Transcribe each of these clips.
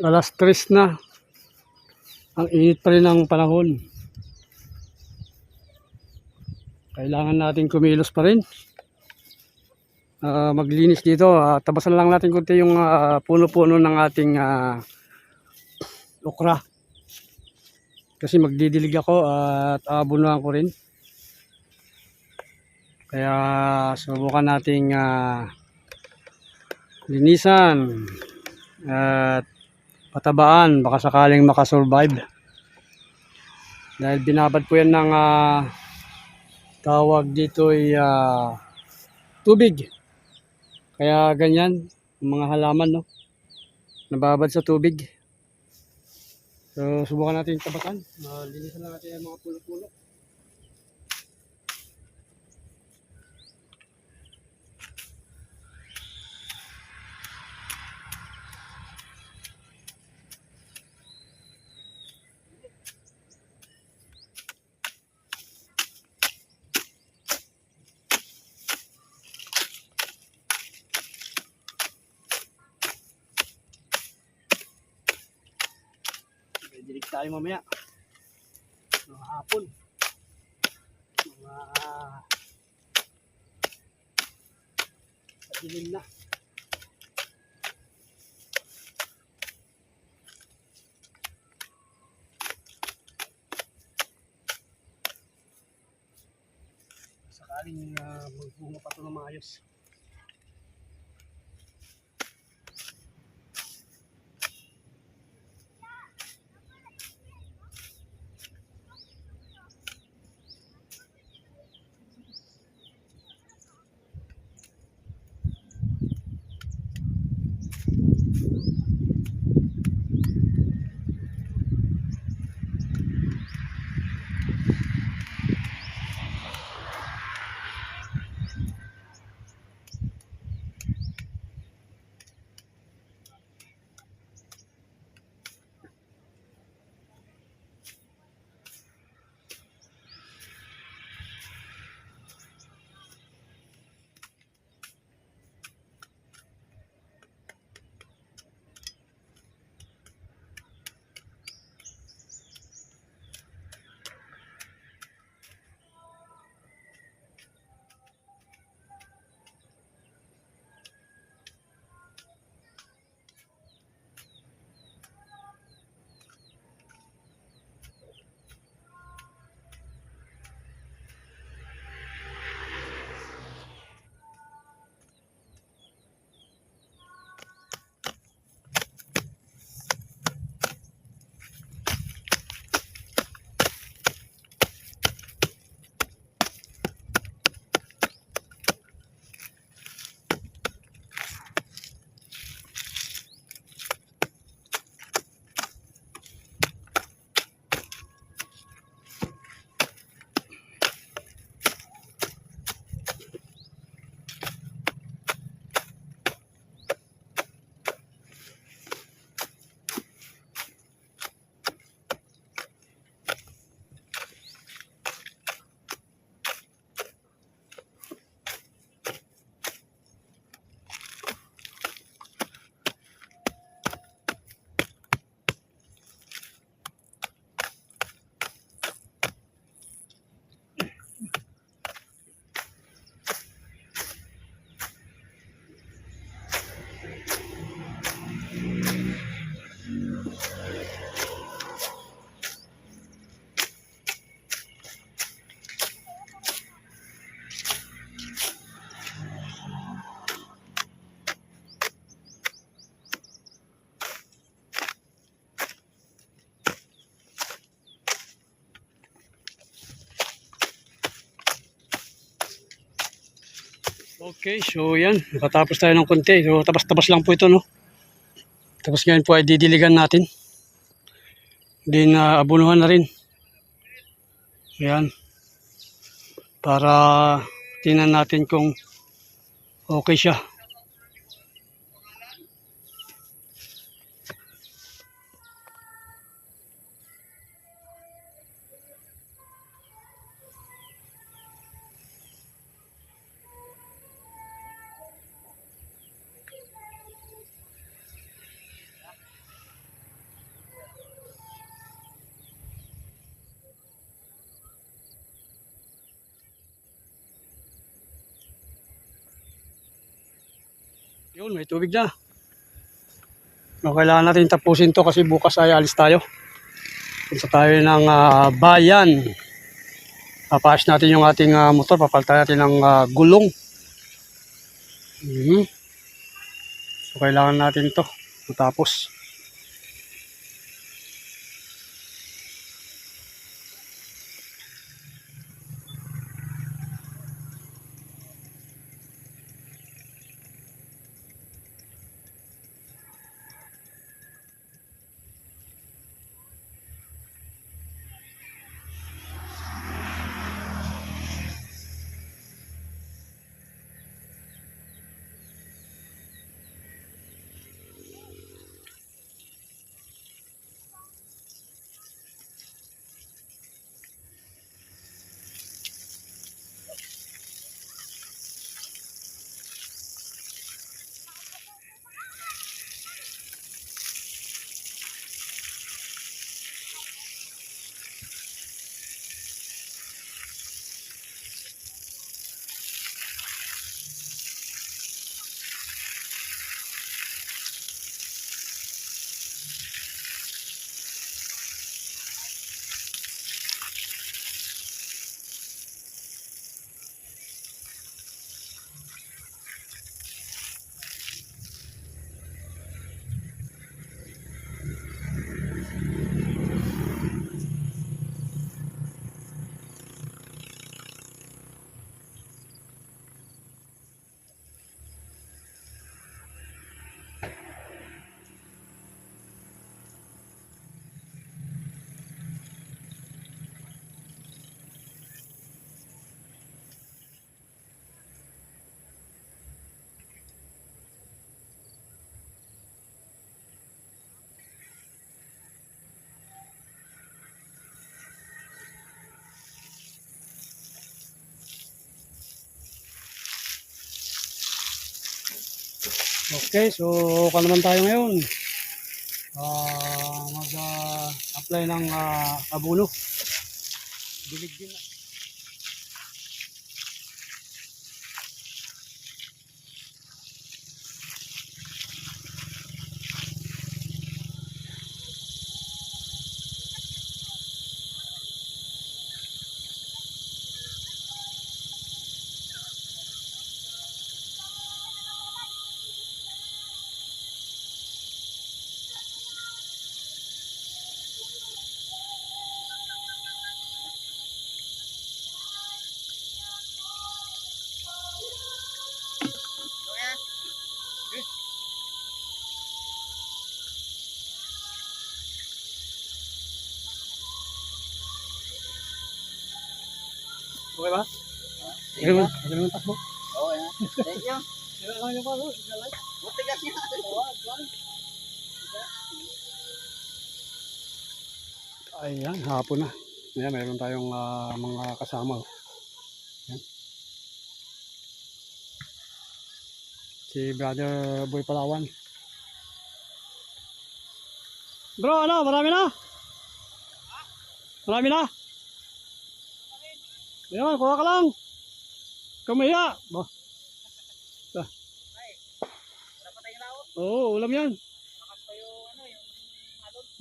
Alas tres na. Ang init pa rin ng panahon. Kailangan natin kumilos pa rin. Ah, maglinis dito. Ah, tabasan lang natin kunti yung ah, puno-puno ng ating ah, okra. Kasi magdidilig ako at aabunuhan ko rin. Kaya subukan nating ah, linisan at patabaan baka sakaling makasurvive. Dahil binabad po yan ng ah, tawag dito ay ah, tubig. Kaya ganyan ang mga halaman no? Nababad sa tubig. So subukan natin tabatan. Uh, linisan lang natin ang mga pulo-pulo tayo mamaya. Mga hapon. Mga padilim na. Sakaling uh, magbunga pa ito ng maayos Okay, so yan. Nakatapos tayo ng konti. So, tapos-tapos lang po ito, no? Tapos ngayon po ay didiligan natin. Din uh, abunuhan na rin. Ayan. Para tingnan natin kung okay siya. Yun, may tubig na. No, kailangan natin tapusin to kasi bukas ay alis tayo. Punta tayo ng ah, bayan. Papaas natin yung ating ah, motor, papalitan natin ng ah, gulong. Mhm. So, kailangan natin to matapos. Okay, so ka naman tayo ngayon. Ah, mag-apply ng ah, abono. Bilig din. Okay ba? Mo, okay mo takbo. Oo, yan. Thank you. Sila lang yung palo. Matigas niya. Ayan, hapon na. Ayan, meron tayong ah, mga kasama. oh. Ayan. Si Brother Boy Palawan. Bro, ano? Marami na? Marami na? Ayan, kuha ka lang. Kamaya. Ba? Laot. Oo, ulam yan. Ano.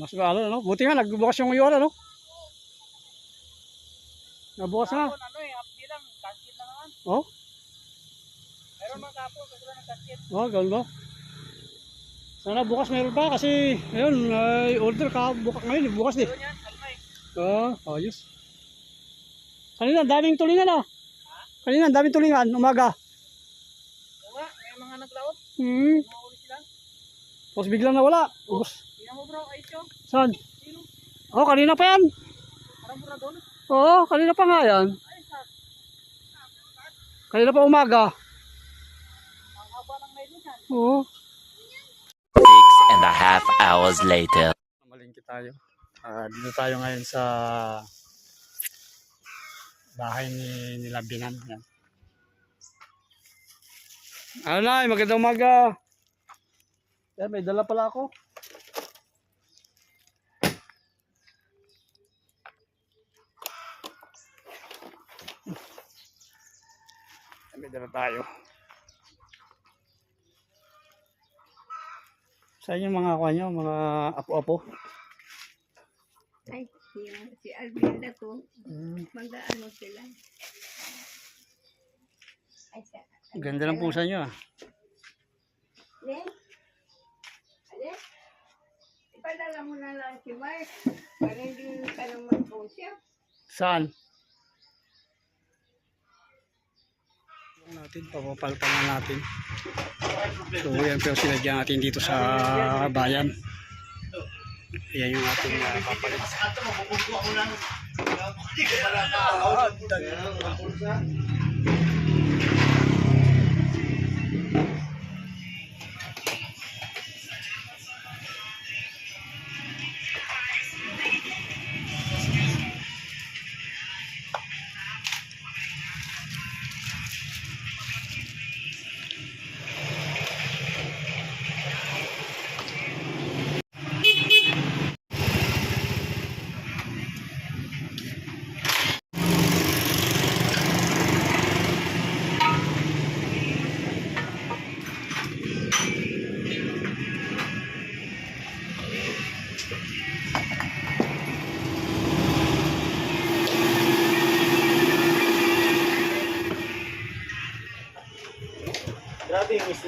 Mas ano, ano? Buti nga, nagbukas yung iyon, ano? Nabukas na. Ano eh, updi lang. Lang naman. Oh? Meron mga kapon, kasi lang. Oh, ganun ba? Sana bukas meron pa kasi ayun, ay order ka bukas ngayon, bukas di. Yan, kalmay. Oh, ayos. Kanina daming tulingan ah. Kanina daming tulingan umaga. Oo nga, may mga naglaot. Hmm. Mga uli sila. Tapos biglang nawala. Ubus. Tingnan mo bro, ayos yun. Saan? Sino? Oh, kanina pa yan. Parang mura doon. Oo, kanina pa nga yan. Ha. Kanina pa umaga. Ang haba ng nylon yan. Oo. Six and a half hours later. Malingki tayo. Ah, dito tayo ngayon sa bahay ni nila Binan. Yan. Ano na, magandang umaga. Yan, may dala pala ako. Yan, may dala tayo. Sa inyo mga kuha nyo, mga apo-apo. Ay, yung si Alvinda ko, Mm. mag-ano sila. Ay, sa... Ganda ng pusa nyo ah. Len? Len? Ipadala mo na lang si Mark para hindi ka nang mag-post siya. Saan? natin, papapalitan na natin. So yan pero sinadya natin dito sa bayan. Ayan yung ating uh, papalit. Grabe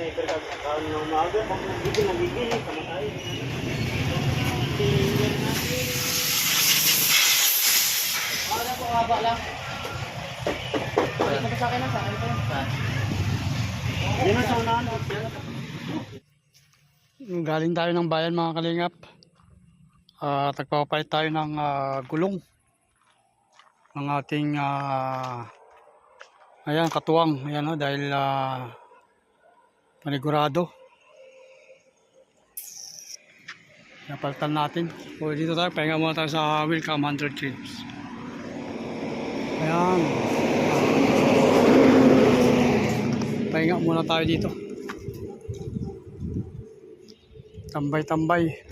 sniper ka. Kaon ng umaga. Pag nagigil, nagigil. Kamatay. Ano po haba lang? Mo sa na sa akin to. Yan sa unahan. Galing tayo ng bayan mga kalingap. Uh, tagpapalit tayo ng ah, gulong. Ng ating ah, ayan, katuwang. Ayan o, dahil ah, panigurado. Napalitan natin. O dito tayo, pahinga muna tayo sa Welcome 100 Trips. Ayan. Pahinga muna tayo dito. Tambay-tambay.